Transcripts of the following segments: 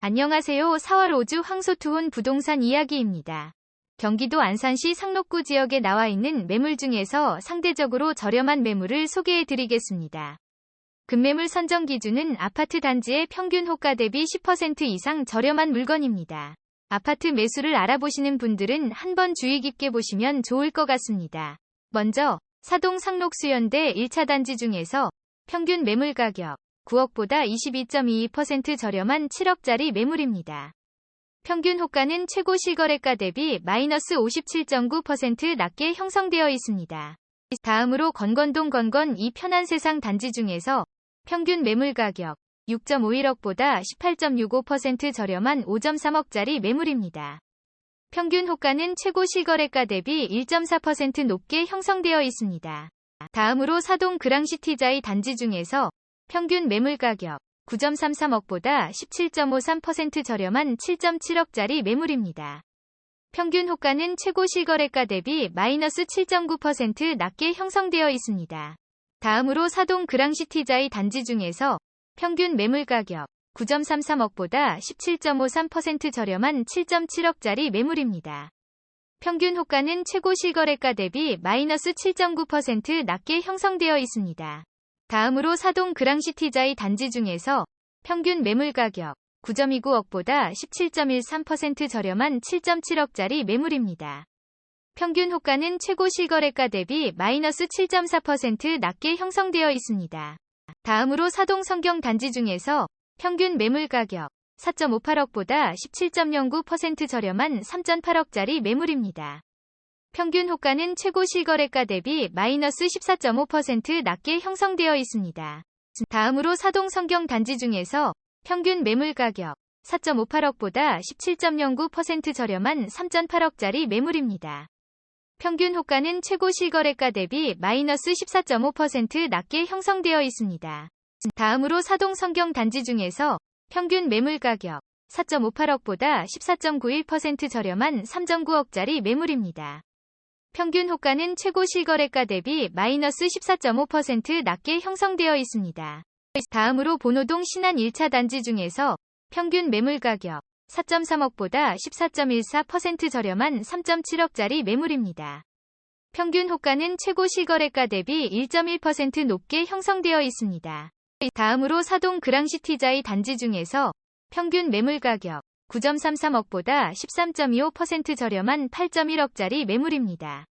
안녕하세요. 4월 5주 황소투혼 부동산 이야기입니다. 경기도 안산시 상록구 지역에 나와 있는 매물 중에서 상대적으로 저렴한 매물을 소개해 드리겠습니다. 급매물 선정 기준은 아파트 단지의 평균 호가 대비 10% 이상 저렴한 물건입니다. 아파트 매수를 알아보시는 분들은 한번 주의 깊게 보시면 좋을 것 같습니다. 먼저 사동 상록수연대 1차 단지 중에서 평균 매물 가격 9억보다 22.22% 저렴한 7억짜리 매물입니다. 평균 호가는 최고 실거래가 대비 마이너스 57.9% 낮게 형성되어 있습니다. 다음으로 건건동 건건 이 편한 세상 단지 중에서 평균 매물 가격 6.51억보다 18.65% 저렴한 5.3억짜리 매물입니다. 평균 호가는 최고 실거래가 대비 1.4% 높게 형성되어 있습니다. 다음으로 사동 그랑시티자이 단지 중에서 평균 매물 가격 9.33억보다 17.53% 저렴한 7.7억짜리 매물입니다. 평균 호가는 최고 실거래가 대비 마이너스 7.9% 낮게 형성되어 있습니다. 다음으로 사동 그랑시티자이 단지 중에서 평균 매물 가격 9.33억보다 17.53% 저렴한 7.7억짜리 매물입니다. 평균 호가는 최고 실거래가 대비 마이너스 7.9% 낮게 형성되어 있습니다. 다음으로 사동 그랑시티자이 단지 중에서 평균 매물 가격 9.29억보다 17.13% 저렴한 7.7억짜리 매물입니다. 평균 호가는 최고 실거래가 대비 마이너스 7.4% 낮게 형성되어 있습니다. 다음으로 사동 성경 단지 중에서 평균 매물 가격 4.58억보다 17.09% 저렴한 3.8억짜리 매물입니다. 평균 호가는 최고 실거래가 대비 마이너스 14.5% 낮게 형성되어 있습니다. 다음으로 사동 성경 단지 중에서 평균 매물 가격 4.58억보다 17.09% 저렴한 3.8억짜리 매물입니다. 평균 호가는 최고 실거래가 대비 마이너스 14.5% 낮게 형성되어 있습니다. 다음으로 사동 성경 단지 중에서 평균 매물 가격 4.58억보다 14.91% 저렴한 3.9억짜리 매물입니다. 평균 호가는 최고 실거래가 대비 마이너스 14.5% 낮게 형성되어 있습니다. 다음으로 본호동 신안 1차 단지 중에서 평균 매물 가격 4.3억보다 14.14% 저렴한 3.7억짜리 매물입니다. 평균 호가는 최고 실거래가 대비 1.1% 높게 형성되어 있습니다. 다음으로 사동 그랑시티자이 단지 중에서 평균 매물 가격 9.33억보다 13.25% 저렴한 8.1억짜리 매물입니다.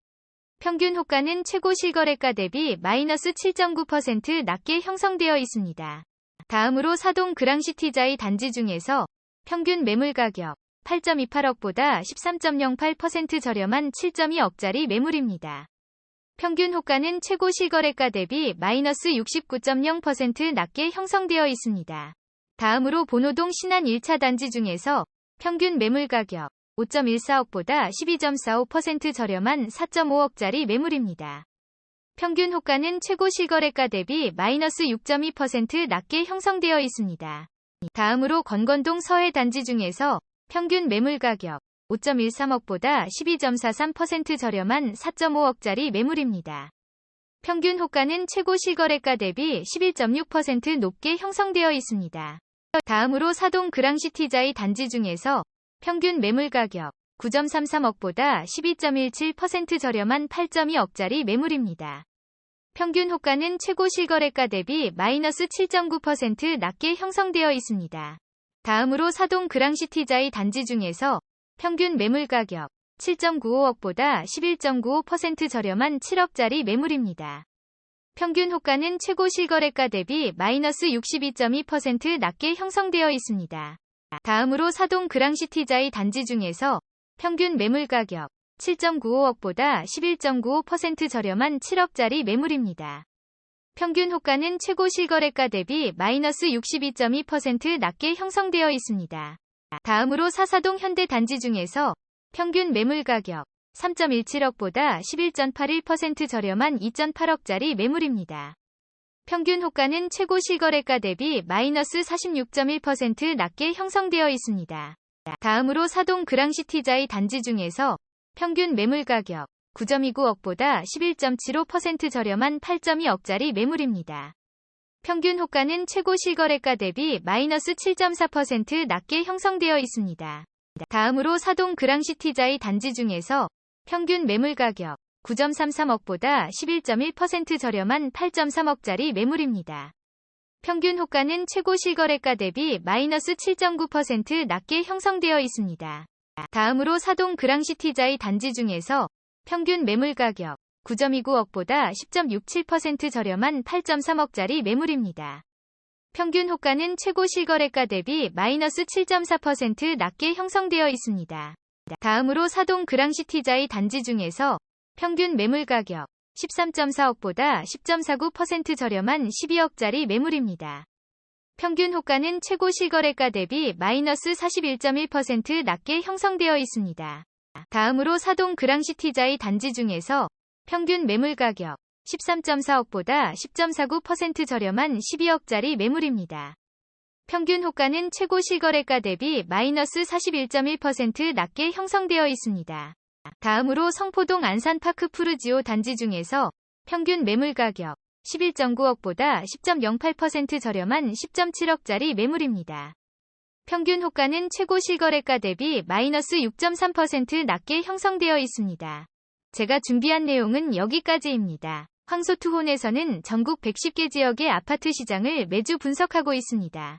평균 호가는 최고 실거래가 대비 마이너스 7.9% 낮게 형성되어 있습니다. 다음으로 사동 그랑시티자이 단지 중에서 평균 매물 가격 8.28억보다 13.08% 저렴한 7.2억짜리 매물입니다. 평균 호가는 최고 실거래가 대비 마이너스 69.0% 낮게 형성되어 있습니다. 다음으로 본호동 신안 1차 단지 중에서 평균 매물 가격 5.14억보다 12.45% 저렴한 4.5억짜리 매물입니다. 평균 호가는 최고 실거래가 대비 마이너스 6.2% 낮게 형성되어 있습니다. 다음으로 건건동 서해 단지 중에서 평균 매물 가격 5.13억보다 12.43% 저렴한 4.5억짜리 매물입니다. 평균 호가는 최고 실거래가 대비 11.6% 높게 형성되어 있습니다. 다음으로 사동 그랑시티자이 단지 중에서 평균 매물 가격 9.33억보다 12.17% 저렴한 8.2억짜리 매물입니다. 평균 호가는 최고 실거래가 대비 마이너스 7.9% 낮게 형성되어 있습니다. 다음으로 사동 그랑시티자이 단지 중에서 평균 매물 가격 7.95억보다 11.95% 저렴한 7억짜리 매물입니다. 평균 호가는 최고 실거래가 대비 마이너스 62.2% 낮게 형성되어 있습니다. 다음으로 사동 그랑시티자이 단지 중에서 평균 매물 가격 7.95억보다 11.95% 저렴한 7억짜리 매물입니다. 평균 호가는 최고 실거래가 대비 마이너스 62.2% 낮게 형성되어 있습니다. 다음으로 사사동 현대 단지 중에서 평균 매물 가격 3.17억보다 11.81% 저렴한 2.8억짜리 매물입니다. 평균 호가는 최고 실거래가 대비 마이너스 46.1% 낮게 형성되어 있습니다. 다음으로 사동 그랑시티자이 단지 중에서 평균 매물 가격 9.29억보다 11.75% 저렴한 8.2억짜리 매물입니다. 평균 호가는 최고 실거래가 대비 마이너스 7.4% 낮게 형성되어 있습니다. 다음으로 사동 그랑시티자의 단지 중에서 평균 매물 가격 9.33억보다 11.1% 저렴한 8.3억짜리 매물입니다. 평균 호가는 최고 실거래가 대비 마이너스 7.9% 낮게 형성되어 있습니다. 다음으로 사동 그랑시티자의 단지 중에서 평균 매물 가격 9.29억보다 10.67% 저렴한 8.3억짜리 매물입니다. 평균 호가는 최고 실거래가 대비 마이너스 7.4% 낮게 형성되어 있습니다. 다음으로 사동 그랑시티자의 단지 중에서 평균 매물 가격 13.4억보다 10.49% 저렴한 12억짜리 매물입니다. 평균 호가는 최고 실거래가 대비 마이너스 41.1% 낮게 형성되어 있습니다. 다음으로 사동 그랑시티자의 단지 중에서 평균 매물 가격 13.4억보다 10.49% 저렴한 12억짜리 매물입니다. 평균 호가는 최고 실거래가 대비 마이너스 41.1% 낮게 형성되어 있습니다. 다음으로 성포동 안산파크 푸르지오 단지 중에서 평균 매물 가격 11.9억보다 10.08% 저렴한 10.7억짜리 매물입니다. 평균 호가는 최고 실거래가 대비 마이너스 6.3% 낮게 형성되어 있습니다. 제가 준비한 내용은 여기까지입니다. 황소투혼에서는 전국 110개 지역의 아파트 시장을 매주 분석하고 있습니다.